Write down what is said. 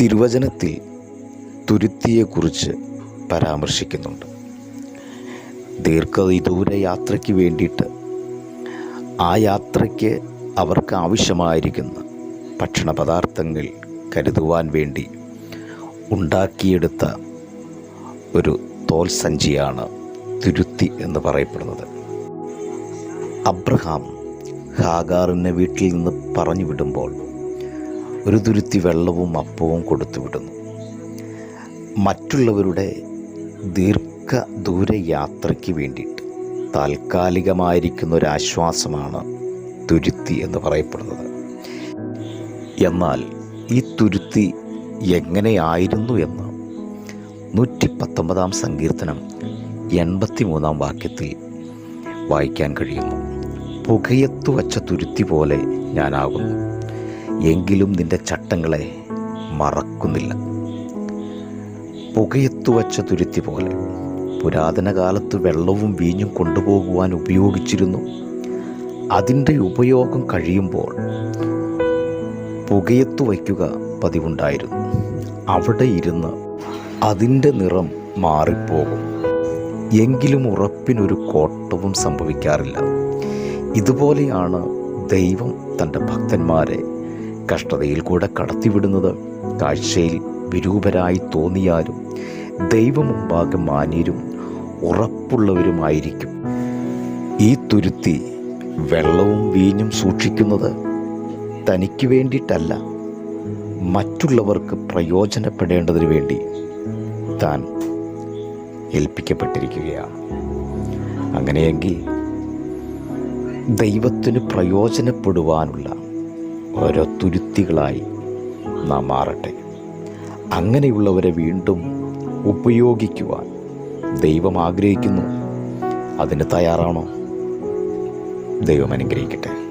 തിരുവചനത്തിൽ തുരുത്തിയെക്കുറിച്ച് പരാമർശിക്കുന്നുണ്ട്. ദീർഘദൂര യാത്രയ്ക്ക് വേണ്ടിയിട്ട് ആ യാത്രയ്ക്ക് അവർക്ക് ആവശ്യമായിരിക്കുന്ന ഭക്ഷണ പദാർത്ഥങ്ങൾ കരുതുവാൻ വേണ്ടി ഉണ്ടാക്കിയെടുത്ത ഒരു തോൽ സഞ്ചിയാണ് തുരുത്തി എന്ന് പറയപ്പെടുന്നത്. അബ്രഹാം ഹാഗാറിനെ വീട്ടിൽ നിന്ന് പറഞ്ഞു വിടുമ്പോൾ ഒരു തുരുത്തി വെള്ളവും അപ്പവും കൊടുത്തു വിടുന്നു. മറ്റുള്ളവരുടെ ദീർഘദൂര യാത്രയ്ക്ക് വേണ്ടിയിട്ട് താൽക്കാലികമായിരിക്കുന്ന ഒരു ആശ്വാസമാണ് തുരുത്തി എന്ന് പറയപ്പെടുന്നത്. എന്നാൽ ഈ തുരുത്തി എങ്ങനെയായിരുന്നു എന്ന് നൂറ്റി പത്തൊമ്പതാം സങ്കീർത്തനം എൺപത്തി മൂന്നാം വാക്യത്തിൽ വായിക്കാൻ കഴിയുന്നു. പുകയത്തു വച്ച തുരുത്തി പോലെ ഞാനാകുന്നു. എങ്കിലും നിന്റെ ചട്ടങ്ങളെ മറക്കുന്നില്ല. പുകയത്തു വച്ച തുരുത്തി പോലെ പുരാതന കാലത്ത് വെള്ളവും വീഞ്ഞും കൊണ്ടുപോകുവാൻ ഉപയോഗിച്ചിരുന്നു. അതിന്റെ ഉപയോഗം കഴിയുമ്പോൾ പുകയത്തു വയ്ക്കുക പതിവുണ്ടായിരുന്നു. അവിടെ ഇരുന്ന് അതിന്റെ നിറം മാറിപ്പോകും. എങ്കിലും ഉറപ്പിനൊരു കോട്ടവും സംഭവിക്കാറില്ല. ഇതുപോലെയാണ് ദൈവം തന്റെ ഭക്തന്മാരെ കഷ്ടതയിൽ കൂടെ കടത്തിവിടുന്നത് കാഴ്ചയിൽ വിരൂപരായി തോന്നിയാലും ദൈവമുമ്പാകെ മാന്യരും ഉറപ്പുള്ളവരുമായിരിക്കും. ഈ തുരുത്തി വെള്ളവും വീഞ്ഞും സൂക്ഷിക്കുന്നത് തനിക്ക് വേണ്ടിയിട്ടല്ല മറ്റുള്ളവർക്ക് പ്രയോജനപ്പെടേണ്ടതിന് വേണ്ടി താൻ ഏൽപ്പിക്കപ്പെട്ടിരിക്കുകയാണ്. അങ്ങനെയെങ്കിൽ ദൈവത്തിന് പ്രയോജനപ്പെടുവാനുള്ള ഓരോ തുരുത്തികളായി നാം മാറട്ടെ. അങ്ങനെയുള്ളവരെ വീണ്ടും ഉപയോഗിക്കുവാൻ ദൈവം ആഗ്രഹിക്കുന്നു. അതിന് തയ്യാറാണോ? ദൈവം അനുഗ്രഹിക്കട്ടെ.